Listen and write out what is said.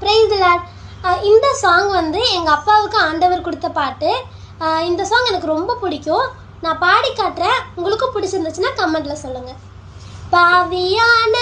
Price இந்த song வந்து எங்கள் அப்பாவுக்கு ஆண்டவர் கொடுத்த பாட்டு. இந்த சாங் எனக்கு ரொம்ப பிடிக்கும். நான் பாடி காட்டுறேன். உங்களுக்கும் பிடிச்சிருந்துச்சுன்னா கமெண்ட்டில் சொல்லுங்கள் பாவியான